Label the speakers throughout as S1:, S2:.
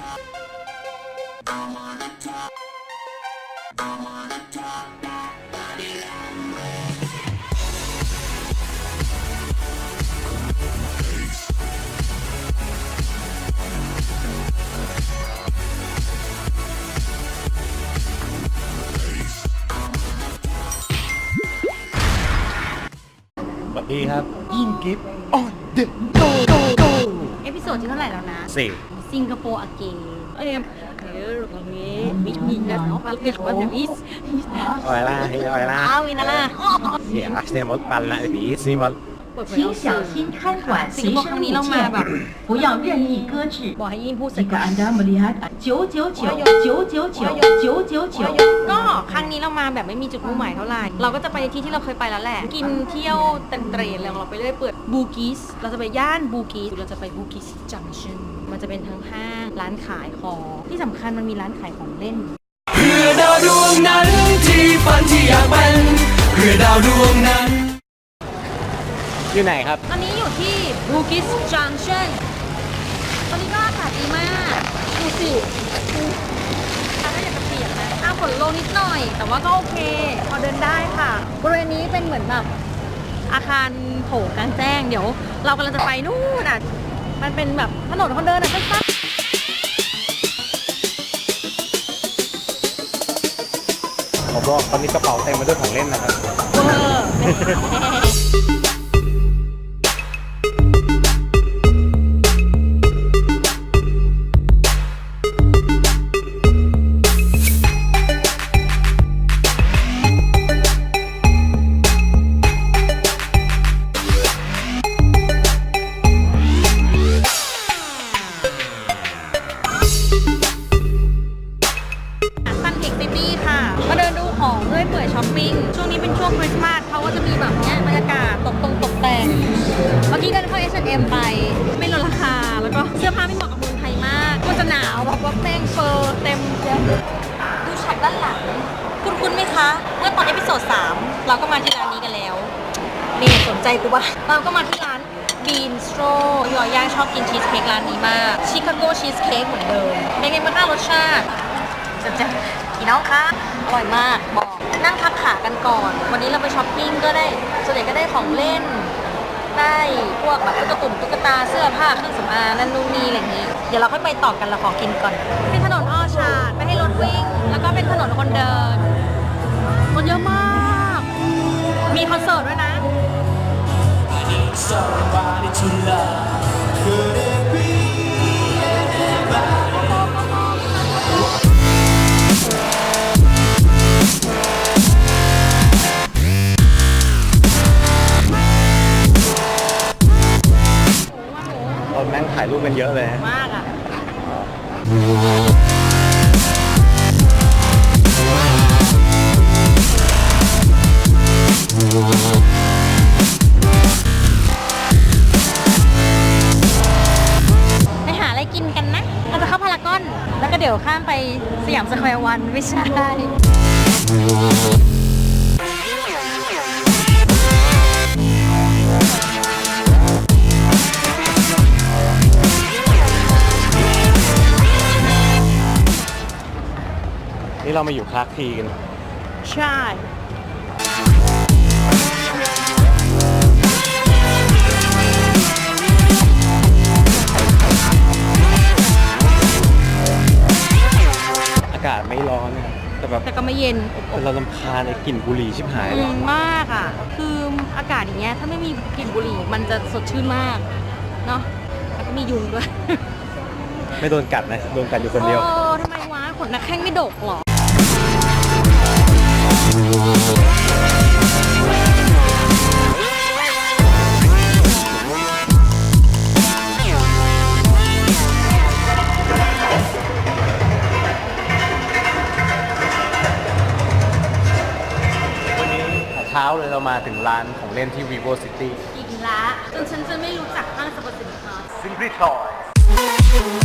S1: สวัสดีครับ ยิงกิฟออนเดอะโกโก
S2: เอพิโซดที่เท่าไหร่แล้วนะ
S1: สี่
S2: สิงคโปร์ again I am here with me with me just not a little bit Hola, hola. Ah, mira la. Sí, hacemos para la, hicimos. เรียกว่าอีส
S1: ออยล่าเฮ้ยออยล่า
S2: อ้าววินาล่า
S1: เสียเซมอลปันละบีซีมอล
S2: เปิดเผย
S3: 请
S2: เอา
S3: 小心看管
S2: สิง
S3: 随
S2: คโปร์ครั้ง
S3: 身
S2: นี้เรามาแบบ
S3: 物件，不要任意搁置。
S2: บอกให้ยินพูดเสร็จ
S3: 这
S2: ก่
S3: 个
S2: อน
S3: 安达姆利亚九九九九九九九九九。
S2: ก็ครั้งนี้เรามาแบบไม่มีจุดมุ่งหมายเท่าไหร่ เราก็จะไปที่ที่เราเคยไปแล้วแหละ กินเที่ยวเต็มเตรนเลยของเราไปเรื่อยเปิดบูกิส เราจะไปย่านบูกิส เราจะไปบูกิสจังชันมันจะเป็นทั้งห้างร้านขายของ ที่สำคัญมันมีร้านขายของเล่น
S4: เพื่อดาวดวงนั้นที่ฝันที่อยากเป็นเพื่อดาวดวงนั้น
S1: อยู่ไหนครับ
S2: ตอนนี้อยู่ที่บูกิสจังชันตอนนี้ก็อากาศดีมากดูสิถ้าอยากจะเปียกนะอ้าวฝนลงนิดหน่อย แต่ว่าก็โอเค พอเดินได้ค่ะ บริเวณนี้เป็นเหมือนแบบอาคารโถงกลางแจ้ง เดี๋ยว เรากำลังจะไปนู่นอะ มันเป็นแบบถนนคนเดินอะสั้น
S1: ผมบอกตอนนี้กระเป๋าเต็มไปด้วยของเล่นนะครับ
S2: ๆเวอร์ ซิตี้ค่ะ มาเดินดูของเรื่อยเปื่อยช้อปปิ้ง ช่วงนี้เป็นช่วงคริสต์มาสเขาก็จะมีแบบเนี้ยบรรยากาศตกตรงตกแต่ง เมื่อกี้เดินเข้า H&M ไป ไม่ลดราคา แล้วก็เสื้อผ้าไม่เหมาะกับเมืองไทยมาก ก็จะหนาวแบบว่าแป้งเฟอร์เต็มเยอะดูช็อปด้านหลัง คุณคุณไหมคะ เมื่อตอนเอพิโซด3เราก็มาที่ร้านนี้กันแล้ว นี่สนใจกูป่ะเราก็มาที่ร้าน Bean Straw ยอย่าชอบกินชีสเค้กร้านนี้มาก ชิคาโกชีสเค้กเหมือนเดิม เป็นไงบ้างรสชาติ จะจะพี่น้องคะอร่อยมากบอกนั่งพักขากันก่อน วันนี้เราไปช้อปปิ้งก็ได้ส่วนใหญ่ก็ได้ของเล่น ได้พวกแบบตุ๊กตุ่มตุ๊กตาเสื้อผ้าเครื่องสำอางนั่นนู่นนี่อะไรอย่างนี้ เดี๋ยวเราค่อยไปต่อกันเราขอกินก่อน เป็นถนนอ้อชาดไม่ให้รถวิ่ง แล้วก็เป็นถนนคนเดิน คนเยอะมาก มีคอนเสิร์ตด้วยนะ
S4: Somebody to love
S1: คนแม่งถ่ายรูปกันเยอะเลยฮะ
S2: มากอะ ไปหาอะไรกินกันนะเราจะเข้าพารากอน แล้วก็เดี๋ยวข้ามไปสยามสแควร์วันไม่ใช่
S1: นี่เรามาอยู่คลาร์กทีกัน
S2: ใช่
S1: อากาศไม่ร้อนนะครับแต่แบบ
S2: แต่ก็ไม่เย็นอบ
S1: แต่เราลำคาญไอ้กลิ่นบุหรี่ชิบหาย
S2: ๆ
S1: เล
S2: อื
S1: ย
S2: มมากอะ คืออากาศอย่างเงี้ย ถ้าไม่มีกลิ่นบุหรี่ มันจะสดชื่นมาก เนาะแล้วก็มียุงด้วย
S1: ไม่โดนกัดนะ โดนกัดอยู่คนเดียว
S2: โอ้ทำไมวะขนนักแข้งไม่ดกเหรอ
S1: วันนี้เช้าเลยเรามาถึงร้านของเล่นที่ vivo city
S2: อีกละจนฉันจะไม่รู้จักห้างสรรพสินค้า
S1: simply toy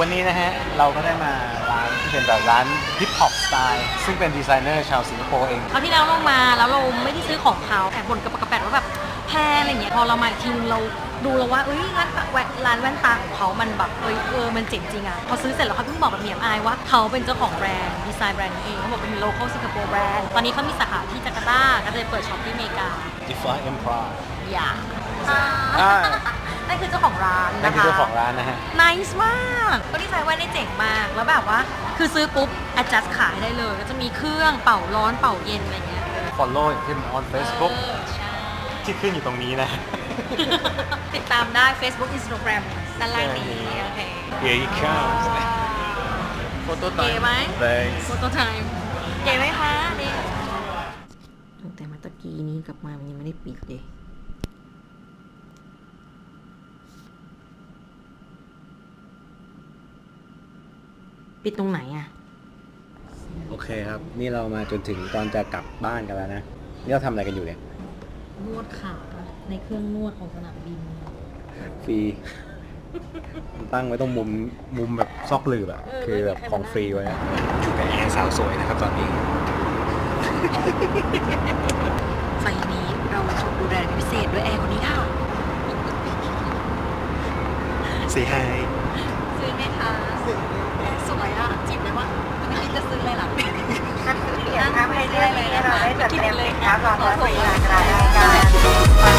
S1: วันนี้นะฮะ เราก็ได้มาร้านที่เป็นแบบร้านฮิปฮอปสไตล์ซึ่งเป็นดีไซเนอร์ชาวสิงคโปร์เอง
S2: คราวที่แล้วเรามาแล้วเราไม่ได้ซื้อของเขาแอบบ่นกับปากกระแปดว่าแบบแพงอะไรเงี้ยพอเรามาอีกทีนึงเราดูแล้วว่าเอ้ยร้านตาแว่นร้านแว่นตาของเขามันแบบเอ้ยเออมันเจ๋งจริงอะพอซื้อเสร็จแล้วเขาเพิ่งบอกกับเมียมอายว่าเขาเป็นเจ้าของแบรนด์ดีไซน์แบรนด์นี้เองเขาบอกเป็น local Singapore brand ตอนนี้เขามีสาขาที่จาการ์ตาก็จะเปิดช็อปที่อเมริกา
S1: Defy Empire
S2: อย่า
S1: อ่า
S2: นั่นคือเจ้าของร้าน
S1: นั่น
S2: นะ
S1: คือ
S2: คะ
S1: เจ้าของร้านนะฮะ
S2: nice มากก็ดีไซน์แว่นได้เจ๋งมาก แล้วแบบว่า คือซื้อปุ๊บ adjust ขายได้เลย ก็จะมีเครื่องเป่าร้อนเป่าเย็นอะไรเงี้ย
S1: Follow him on Facebook
S2: เออใช่
S1: ที่ขึ้นอยู่ตรงนี้นะ
S2: ติดตามได้ Facebook Instagram ด้านล่างนี้ โอเค
S1: Here he comes โฟโต้
S2: เก๋ไหม
S1: Thanks
S2: โฟโต้ไทม์เก๋ไหมคะนี่ตั้งแต่มาตะกี้นี้กลับมามันยังไม่ได้ปิดเลย ปิดตรงไหนอะ
S1: โอเคครับ นี่เรามาจนถึงตอนจะกลับบ้านกันแล้วนะ นี่เราทำอะไรกันอยู่เนี่ย
S2: นวดขาในเครื่องนวดของสนามบิน
S1: ฟรี ตั้งไว้ตรงมุมมุมแบบซอกหลืบอะ
S2: เออ
S1: คือแบบ
S2: ไม่มีใคร
S1: ของฟรีไว้อะอยู่กับแอร์สาวสวยนะครับตอนนี้
S2: ไฟล์นี้เราถูกดูแลเป็นพิเศษด้วยแอร์คนนี้ค่ะ
S1: Say hi
S2: เลย
S5: ค่ะ
S2: ขอ
S5: โท
S2: ษค่ะ